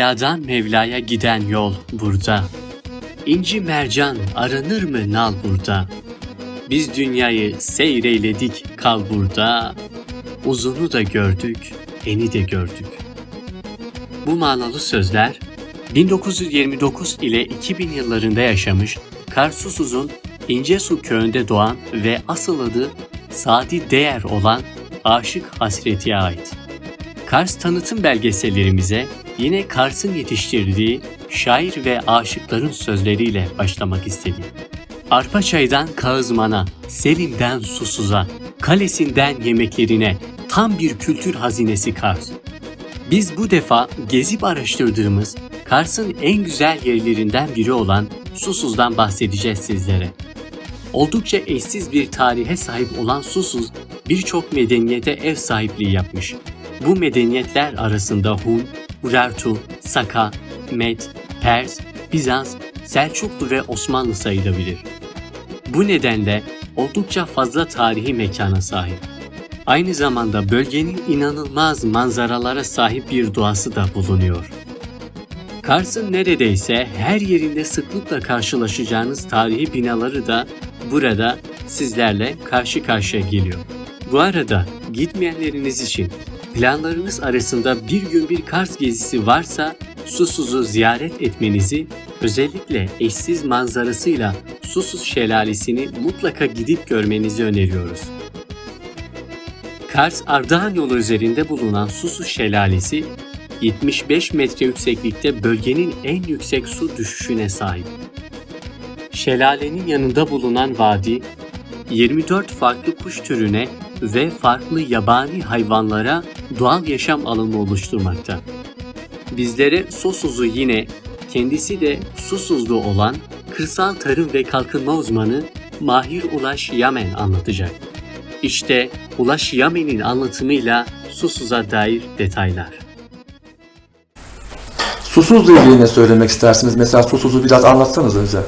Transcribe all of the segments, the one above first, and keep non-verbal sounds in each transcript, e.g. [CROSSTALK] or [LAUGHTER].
Leyla'dan Mevla'ya giden yol burada. İnci mercan aranır mı nal burada? Biz dünyayı seyreyledik kal burada. Uzunu da gördük, eni de gördük. Bu manalı sözler 1929 ile 2000 yıllarında yaşamış Karsusuz'un İncesu köyünde doğan ve asıl adı Sadi Değer olan Aşık Hasreti'ye ait. Kars tanıtım belgesellerimize yine Kars'ın yetiştirdiği şair ve aşıkların sözleriyle başlamak istedim. Arpaçay'dan Kağızman'a, Selim'den Susuz'a, Kalesi'nden yemeklerine tam bir kültür hazinesi Kars. Biz bu defa gezip araştırdığımız Kars'ın en güzel yerlerinden biri olan Susuz'dan bahsedeceğiz sizlere. Oldukça eşsiz bir tarihe sahip olan Susuz birçok medeniyete ev sahipliği yapmış. Bu medeniyetler arasında Hun, Urartu, Saka, Med, Pers, Bizans, Selçuklu ve Osmanlı sayılabilir. Bu nedenle oldukça fazla tarihi mekana sahip. Aynı zamanda bölgenin inanılmaz manzaralara sahip bir doğası da bulunuyor. Kars'ın neredeyse her yerinde sıklıkla karşılaşacağınız tarihi binaları da burada sizlerle karşı karşıya geliyor. Bu arada gitmeyenleriniz için planlarınız arasında bir gün bir Kars gezisi varsa Susuz'u ziyaret etmenizi özellikle eşsiz manzarasıyla Susuz Şelalesi'ni mutlaka gidip görmenizi öneriyoruz. Kars Ardahan yolu üzerinde bulunan Susuz Şelalesi 75 metre yükseklikte bölgenin en yüksek su düşüşüne sahip. Şelalenin yanında bulunan vadi 24 farklı kuş türüne ve farklı yabani hayvanlara doğal yaşam alanı oluşturmakta. Bizlere Susuz'u yine kendisi de Susuzlu olan kırsal tarım ve kalkınma uzmanı Mahir Ulaş Yamen anlatacak. İşte Ulaş Yamen'in anlatımıyla Susuz'a dair detaylar. Susuz'la ilgili ne söylemek istersiniz? Mesela Susuz'u biraz anlatsanız bize.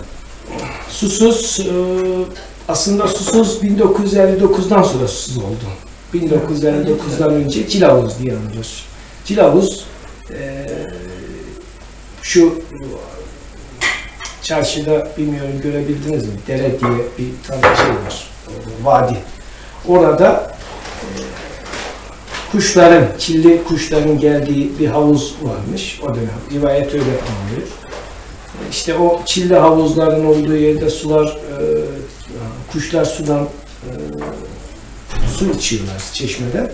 Susuz e, aslında Susuz 1959'dan sonra Susuz oldu. 1959'dan önce Cilavuz diye anılır. Cilavuz e, şu çarşıda bilmiyorum görebildiniz mi? Dere diye bir tane şey var. Vadi. Orada kuşların, çilli kuşların geldiği bir havuz varmış o dönem. Rivayet öyle anlıyor. İşte o çilli havuzların olduğu yerde sular, kuşlar sudan e, su içiyorlar çeşmeden.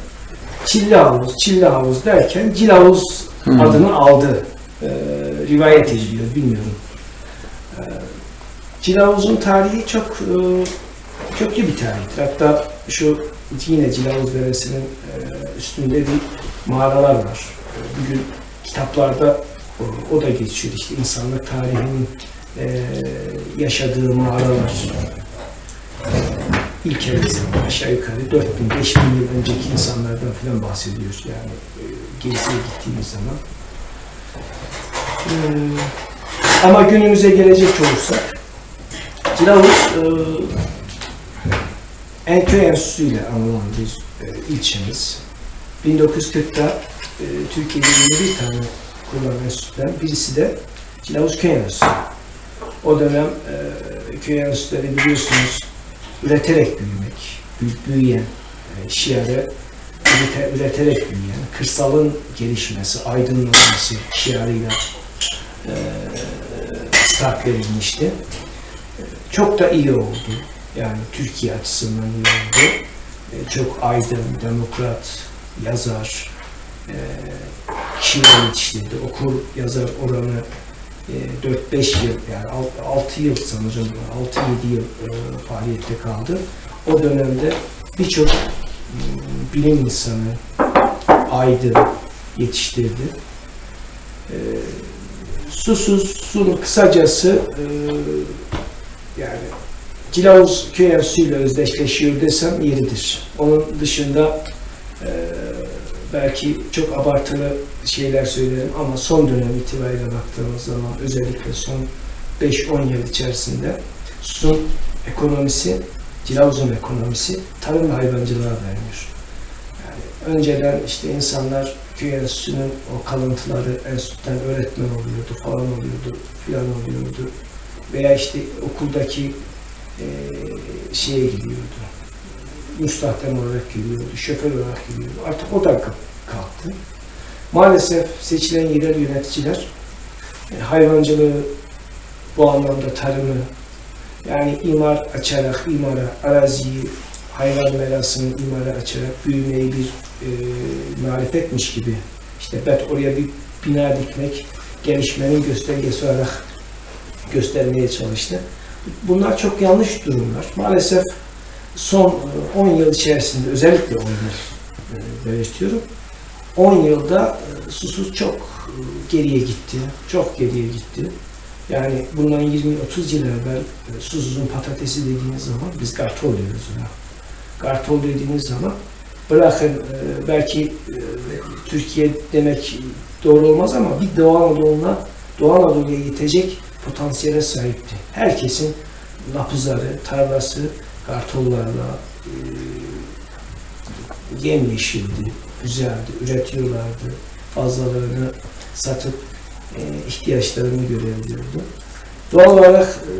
Çilli havuz, çilli havuz derken cil havuz Hmm. adını aldı. E, rivayet ediliyor, bilmiyorum. E, cil havuzun tarihi çok e, köklü bir tarihtir. Hatta şu yine Cilavuz Deresi'nin e, üstünde bir mağaralar var. E, Bugün kitaplarda o, o da geçiyor işte insanlık tarihinin e, yaşadığı mağaralar. İlk evresinde aşağı yukarı 4000-5000 yıl önceki insanlardan falan bahsediyoruz yani e, geziye gittiğimiz zaman. E, ama günümüze gelecek olursak Cilavuz e, Enköy Enstitüsü ile anılan bir e, ilçemiz. 1940'ta e, Türkiye'de 21 tane kurulan enstitüden birisi de Cilavuz Köy Enstitüsü. O dönem e, köy enstitüleri biliyorsunuz üreterek büyümek, büyüyen, e, ürete, üreterek büyüyen, kırsalın gelişmesi, aydınlanması şiarıyla e, start verilmişti. E, Çok da iyi oldu. Yani Türkiye açısından iyi oldu. E, çok aydın, demokrat, yazar, e, kişiler yetiştirdi. Okur yazar oranı 4-5 yıl yani 6 yıl sanırım 6-7 yıl e, faaliyette kaldı. O dönemde birçok m, bilim insanı aydın yetiştirdi. E, susuzsun kısacası e, yani Cilavuz köy enstitüsüyle özdeşleşiyor desem yeridir. Onun dışında e, belki çok abartılı şeyler söylerim ama son dönem itibariyle baktığımız zaman özellikle son 5-10 yıl içerisinde Susun ekonomisi, Cilavuz'un ekonomisi tarım ve hayvancılığa dayanıyor. Yani Önceden işte insanlar köy enstitüsünün o kalıntıları enstitüden öğretmen oluyordu falan oluyordu filan oluyordu. Veya işte okuldaki eee şeye gidiyordu. Müstahdem olarak gidiyordu, şoför olarak gidiyordu. Artık o da kalktı. Maalesef seçilen yerel yöneticiler e, hayvancılığı bu anlamda tarımı yani imar açarak imara araziyi hayvan merasını imara açarak büyümeyi bir e, marifetmiş gibi işte bet oraya bir bina dikmek gelişmenin göstergesi olarak göstermeye çalıştı. Bunlar çok yanlış durumlar. Maalesef son e, 10 yıl içerisinde özellikle 10 yıl e, belirtiyorum. 10 yılda e, susuz çok e, geriye gitti. Çok geriye gitti. Yani bundan 20-30 yıl evvel e, susuzun patatesi dediğiniz zaman biz gartol diyoruz ona. Gartol dediğiniz zaman bırakın e, belki e, Türkiye demek doğru olmaz ama bir Doğu Anadolu'na Doğu Anadolu'ya yetecek potansiyele sahipti. Herkesin lapızları, tarlası gartollarla e, yemyeşildi, güzeldi, üretiyorlardı. Fazlalarını satıp e, ihtiyaçlarını görebiliyordu. Doğal olarak e,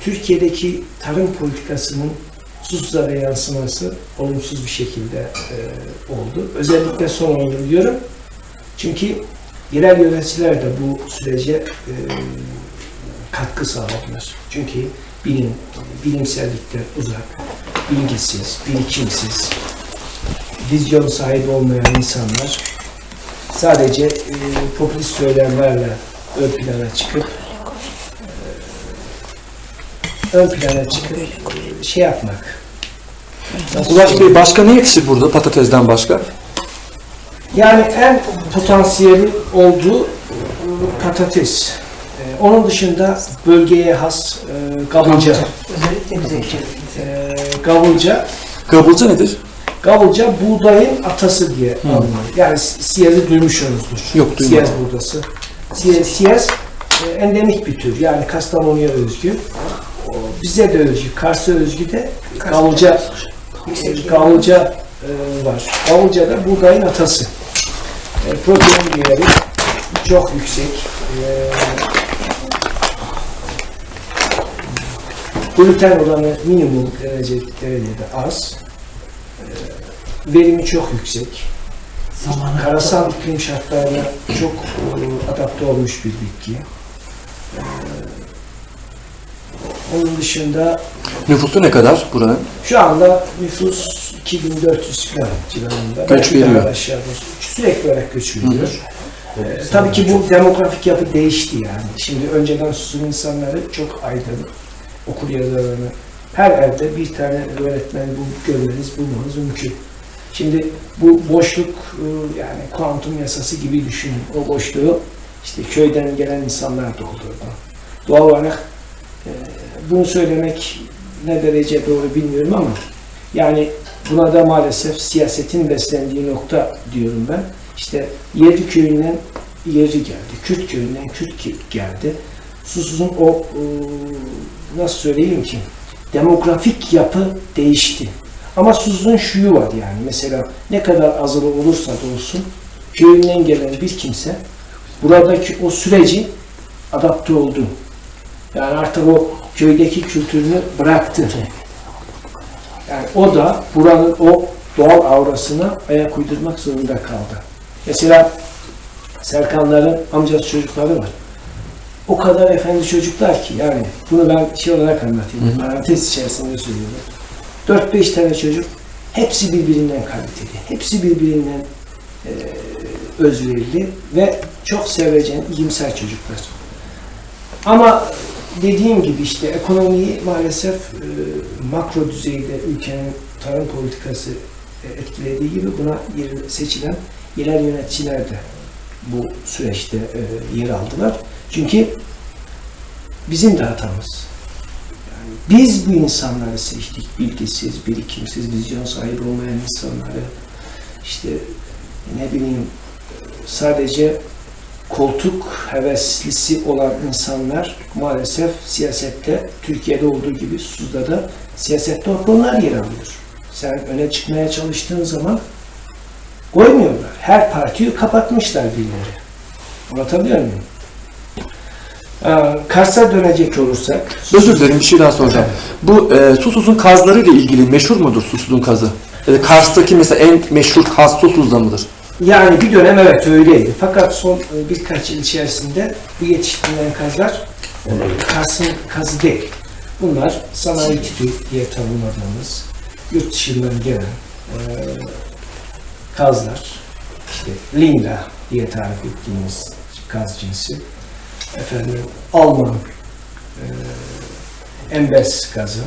Türkiye'deki tarım politikasının susuzlara yansıması olumsuz bir şekilde e, oldu. Özellikle son 10 yıl diyorum. Çünkü yerel yöneticiler de bu sürece e, katkı sağladılar. Çünkü bilim, bilimsellikten uzak, bilgisiz, birikimsiz, vizyon sahibi olmayan insanlar sadece e, popülist söylemlerle ön plana çıkıp e, ön plana çıkıp e, şey yapmak. Nasıl Ulaş Bey başka ne yetişir burada patatesden başka? Yani en potansiyeli olduğu e, patates. E, Onun dışında bölgeye has e, gavulca. Özellikle bize. E, Gavulca Kabulca nedir? Gavulca buğdayın atası diye anılır. Yani si- siyazı duymuşsunuzdur. Yok, duymadım. Siyaz buğdası. Siyaz, siyaz e, endemik bir tür. Yani Kastamonu'ya özgü. O, bize de özgü. Kars'a özgü de Gavulca, e, Gavulca e, var. Gavulca da buğdayın atası. E, protein değeri çok yüksek. E, gluten oranı minimum derece, derecede az. E, verimi çok yüksek. Karasal iklim şartlarına çok e, adapte olmuş bir bitki. E, onun dışında Nüfusu ne kadar buranın? şu anda nüfus 2400 falan civarında. Göç veriyor. Sürekli olarak göç veriyor. Ee, tabii ki bu demografik yapı değişti yani. Şimdi önceden susuz insanları çok aydın, okul yazarlarını her evde bir tane öğretmen bu görmeniz, bulmanız mümkün. Şimdi bu boşluk e, yani kuantum yasası gibi düşünün. O boşluğu işte köyden gelen insanlar doldurdu. Doğal olarak e, bunu söylemek ne derece doğru bilmiyorum ama yani buna da maalesef siyasetin beslendiği nokta diyorum ben. İşte Yedi köyünden Yeri geldi, Kürt köyünden Kürt geldi. Susuz'un o e, nasıl söyleyeyim ki demografik yapı değişti. Ama Susuz'un şuyu var yani mesela ne kadar azılı olursa da olsun köyünden gelen bir kimse buradaki o süreci adapte oldu. Yani artık o köydeki kültürünü bıraktı. Yani o da buranın o doğal aurasına ayak uydurmak zorunda kaldı. Mesela Serkanların amcası çocukları var. O kadar efendi çocuklar ki yani bunu ben şey olarak anlatayım. Parantez içerisinde söylüyorum. 4-5 tane çocuk hepsi birbirinden kaliteli. Hepsi birbirinden e, özverili ve çok sevecen, iyimser çocuklar. Ama dediğim gibi işte ekonomiyi maalesef e, makro düzeyde ülkenin tarım politikası e, etkilediği gibi buna seçilen yerel yöneticiler de bu süreçte e, yer aldılar. Çünkü bizim de hatamız. Yani biz bu insanları seçtik. Bilgisiz, birikimsiz, vizyon sahibi olmayan insanları. işte ne bileyim sadece koltuk heveslisi olan insanlar maalesef siyasette Türkiye'de olduğu gibi Susuz'da da siyasette onlar yer alıyor. Sen öne çıkmaya çalıştığın zaman Koymuyorlar. Her partiyi kapatmışlar birileri. Anlatabiliyor muyum? Ee, Kars'a dönecek olursak Özür dilerim bir şey daha soracağım. Bu e, susuzun kazları ile ilgili meşhur mudur susuzun kazı? E, Kars'taki mesela en meşhur kaz susuzda mıdır? Yani bir dönem evet öyleydi. Fakat son e, birkaç yıl içerisinde bu yetiştirilen kazlar e, Kars'ın kazı değil. Bunlar sanayi tipi diye tanımladığımız yurt dışından gelen e, kazlar. İşte lingla diye tarif ettiğimiz kaz cinsi. Efendim Alman e, embes gazı.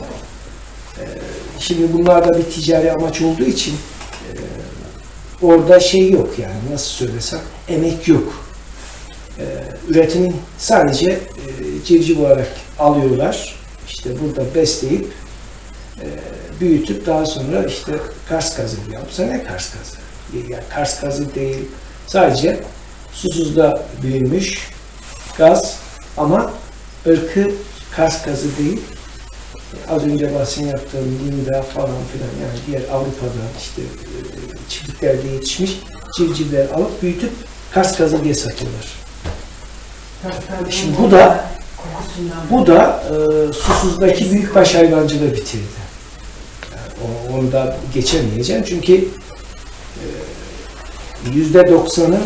E, şimdi bunlarda bir ticari amaç olduğu için orada şey yok yani nasıl söylesem emek yok. Ee, üretimin sadece e, civciv olarak alıyorlar. İşte burada besleyip e, büyütüp daha sonra işte Kars kazı yapsa ne Kars kazı? Yani Kars kazı değil. Sadece susuzda büyümüş gaz ama ırkı Kars kazı değil. Az önce bahsini yaptığım Linda falan filan yani diğer Avrupa'da işte e, çiftliklerde yetişmiş civcivler alıp büyütüp Kars gazı diye satıyorlar. Şimdi bu da bu da e, susuzdaki büyükbaş hayvancılığı bitirdi. Yani onu da geçemeyeceğim çünkü yüzde doksanı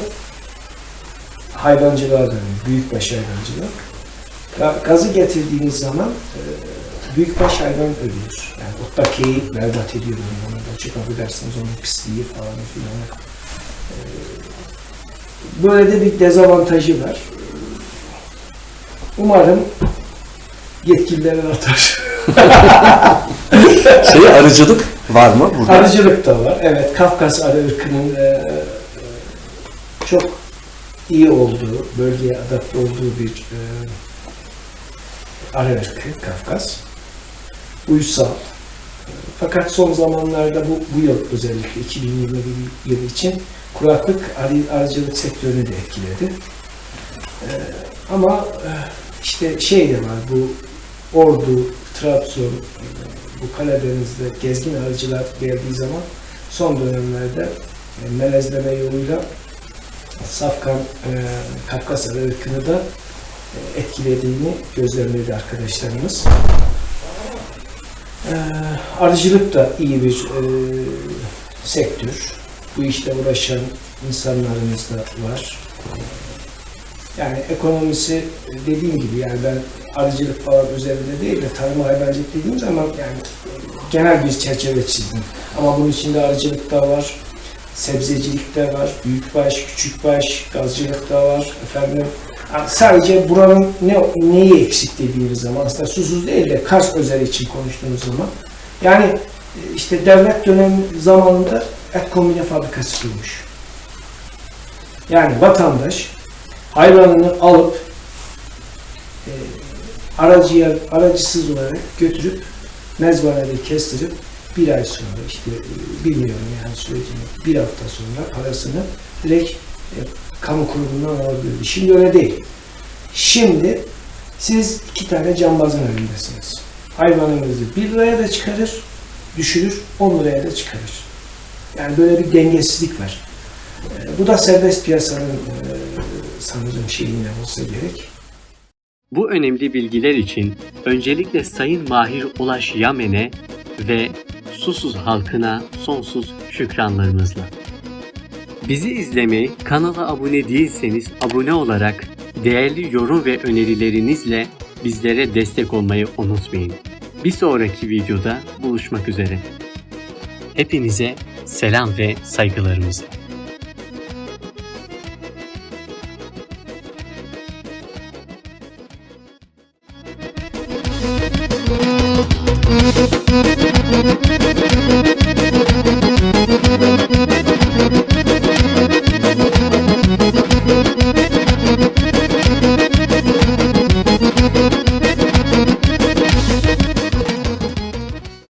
hayvancılığa dönüyor, büyükbaş hayvancılığı. Ya gazı getirdiğiniz zaman e, büyükbaş hayvan ölüyor. Yani ottakeyi berbat ediyor onu da. Çok affedersiniz onun pisliği falan filan. E, böyle de bir dezavantajı var. Umarım yetkililer atar. [LAUGHS] Şey arıcılık var mı burada? Arıcılık da var. Evet, Kafkas arı ırkının e, e, çok iyi olduğu, bölgeye adapte olduğu bir e, arı ırkı Kafkas. Uysal. E, Fakat son zamanlarda bu, bu yıl özellikle 2021 yılı için kuraklık arı, arıcılık sektörünü de etkiledi. E, ama e, işte şey de var bu Ordu, Trabzon, e, bu Karadeniz'de gezgin arıcılar geldiği zaman son dönemlerde e, melezleme yoluyla Safkan, e, Kafkas arı ırkını da e, etkilediğini gözlemledi arkadaşlarımız. E, arıcılık da iyi bir e, sektör. Bu işte uğraşan insanlarımız da var. Yani ekonomisi dediğim gibi yani ben arıcılık falan üzerinde değil de tarım hayvancılık dediğim zaman yani genel bir çerçeve çizdim. Ama bunun içinde arıcılık da var, sebzecilik de var, büyükbaş, küçükbaş, gazcılık da var. Efendim sadece buranın ne neyi eksik dediğimiz zaman aslında susuz değil de Kars özel için konuştuğumuz zaman yani e, işte devlet dönemi zamanında et kombine fabrikası kurmuş. Yani vatandaş hayvanını alıp aracıya, aracısız olarak götürüp mezbanede kestirip bir ay sonra işte e, bilmiyorum yani sürecini bir hafta sonra parasını direkt e, kamu kurumundan alabiliyordu. Şimdi öyle değil. Şimdi siz iki tane cambazın önündesiniz. Hayvanınızı 1 liraya da çıkarır, düşürür, 10 liraya da çıkarır. Yani böyle bir dengesizlik var. E, bu da serbest piyasanın e, sanırım şeyine olsa gerek. Bu önemli bilgiler için öncelikle Sayın Mahir Ulaş Yamen'e ve Susuz halkına sonsuz şükranlarımızla. Bizi izlemeyi, kanala abone değilseniz abone olarak değerli yorum ve önerilerinizle bizlere destek olmayı unutmayın. Bir sonraki videoda buluşmak üzere. Hepinize selam ve saygılarımızla.